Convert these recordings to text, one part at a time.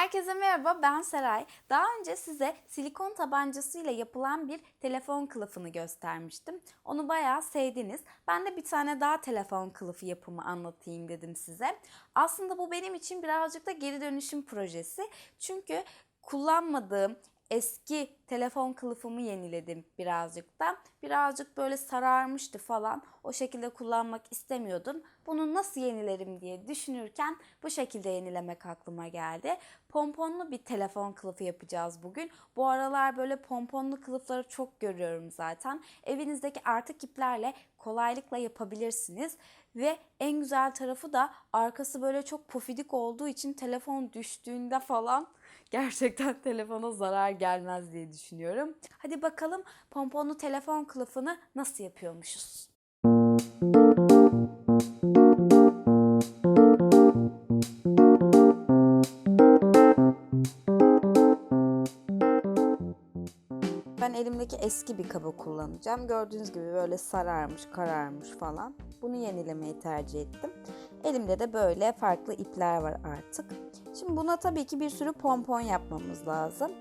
Herkese merhaba ben Seray. Daha önce size silikon tabancasıyla yapılan bir telefon kılıfını göstermiştim. Onu bayağı sevdiniz. Ben de bir tane daha telefon kılıfı yapımı anlatayım dedim size. Aslında bu benim için birazcık da geri dönüşüm projesi. Çünkü kullanmadığım eski telefon kılıfımı yeniledim birazcık da. Birazcık böyle sararmıştı falan. O şekilde kullanmak istemiyordum. Bunu nasıl yenilerim diye düşünürken bu şekilde yenilemek aklıma geldi. Pomponlu bir telefon kılıfı yapacağız bugün. Bu aralar böyle pomponlu kılıfları çok görüyorum zaten. Evinizdeki artık iplerle kolaylıkla yapabilirsiniz. Ve en güzel tarafı da arkası böyle çok pofidik olduğu için telefon düştüğünde falan gerçekten telefona zarar gelmez diye düşünüyorum. Hadi bakalım pomponlu telefon kılıfını nasıl yapıyormuşuz. Ben elimdeki eski bir kabı kullanacağım. Gördüğünüz gibi böyle sararmış, kararmış falan. Bunu yenilemeyi tercih ettim. Elimde de böyle farklı ipler var artık. Şimdi buna tabii ki bir sürü pompon yapmamız lazım.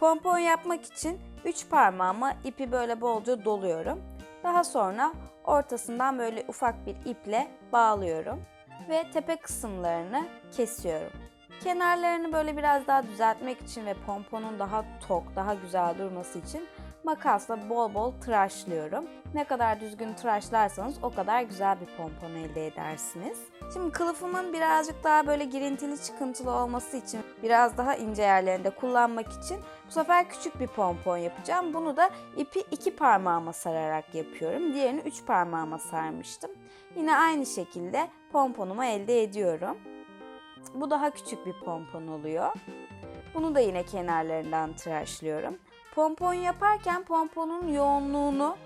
Pompon yapmak için 3 parmağıma ipi böyle bolca doluyorum. Daha sonra ortasından böyle ufak bir iple bağlıyorum ve tepe kısımlarını kesiyorum. Kenarlarını böyle biraz daha düzeltmek için ve pomponun daha tok, daha güzel durması için makasla bol bol tıraşlıyorum. Ne kadar düzgün tıraşlarsanız o kadar güzel bir pompon elde edersiniz. Şimdi kılıfımın birazcık daha böyle girintili çıkıntılı olması için biraz daha ince yerlerinde kullanmak için bu sefer küçük bir pompon yapacağım. Bunu da ipi iki parmağıma sararak yapıyorum. Diğerini üç parmağıma sarmıştım. Yine aynı şekilde pomponumu elde ediyorum. Bu daha küçük bir pompon oluyor. Bunu da yine kenarlarından tıraşlıyorum. Pompon yaparken pomponun yoğunluğunu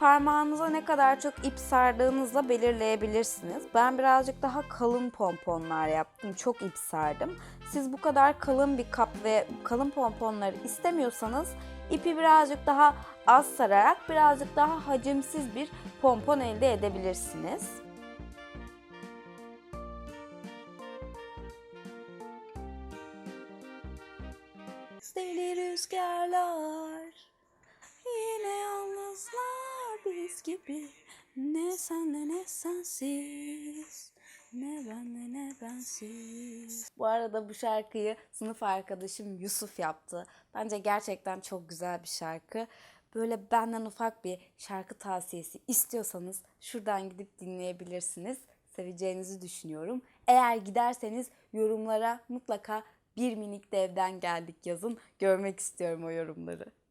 parmağınıza ne kadar çok ip sardığınızla belirleyebilirsiniz. Ben birazcık daha kalın pomponlar yaptım. Çok ip sardım. Siz bu kadar kalın bir kap ve kalın pomponları istemiyorsanız ipi birazcık daha az sararak birazcık daha hacimsiz bir pompon elde edebilirsiniz. Deli rüzgarlar Yine yalnızlar biz gibi Ne senle ne sensiz Ne benle ne bensiz Bu arada bu şarkıyı sınıf arkadaşım Yusuf yaptı. Bence gerçekten çok güzel bir şarkı. Böyle benden ufak bir şarkı tavsiyesi istiyorsanız şuradan gidip dinleyebilirsiniz. Seveceğinizi düşünüyorum. Eğer giderseniz yorumlara mutlaka bir minik devden geldik yazın. Görmek istiyorum o yorumları.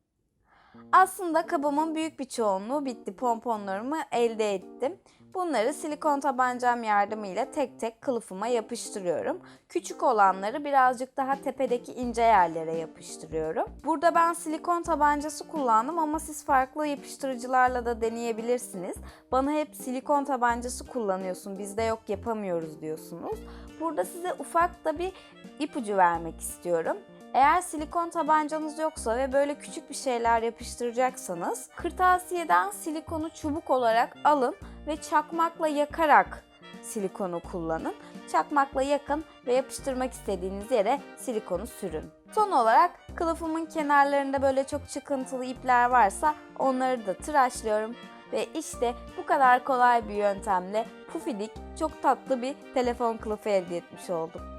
Aslında kabımın büyük bir çoğunluğu bitti. Pomponlarımı elde ettim. Bunları silikon tabancam yardımıyla tek tek kılıfıma yapıştırıyorum. Küçük olanları birazcık daha tepedeki ince yerlere yapıştırıyorum. Burada ben silikon tabancası kullandım ama siz farklı yapıştırıcılarla da deneyebilirsiniz. Bana hep silikon tabancası kullanıyorsun, bizde yok yapamıyoruz diyorsunuz. Burada size ufak da bir ipucu vermek istiyorum. Eğer silikon tabancanız yoksa ve böyle küçük bir şeyler yapıştıracaksanız kırtasiyeden silikonu çubuk olarak alın ve çakmakla yakarak silikonu kullanın. Çakmakla yakın ve yapıştırmak istediğiniz yere silikonu sürün. Son olarak kılıfımın kenarlarında böyle çok çıkıntılı ipler varsa onları da tıraşlıyorum. Ve işte bu kadar kolay bir yöntemle pufidik, çok tatlı bir telefon kılıfı elde etmiş oldum.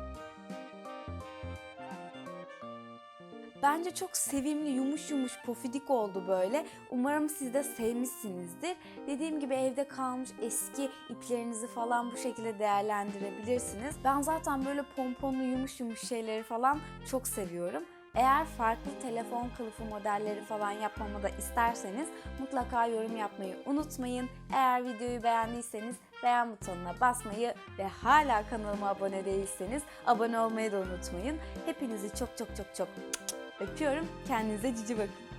Bence çok sevimli, yumuş yumuş, pofidik oldu böyle. Umarım siz de sevmişsinizdir. Dediğim gibi evde kalmış eski iplerinizi falan bu şekilde değerlendirebilirsiniz. Ben zaten böyle pomponlu, yumuş yumuş şeyleri falan çok seviyorum. Eğer farklı telefon kılıfı modelleri falan yapmamı da isterseniz mutlaka yorum yapmayı unutmayın. Eğer videoyu beğendiyseniz beğen butonuna basmayı ve hala kanalıma abone değilseniz abone olmayı da unutmayın. Hepinizi çok çok çok çok öpüyorum. Kendinize cici bakın.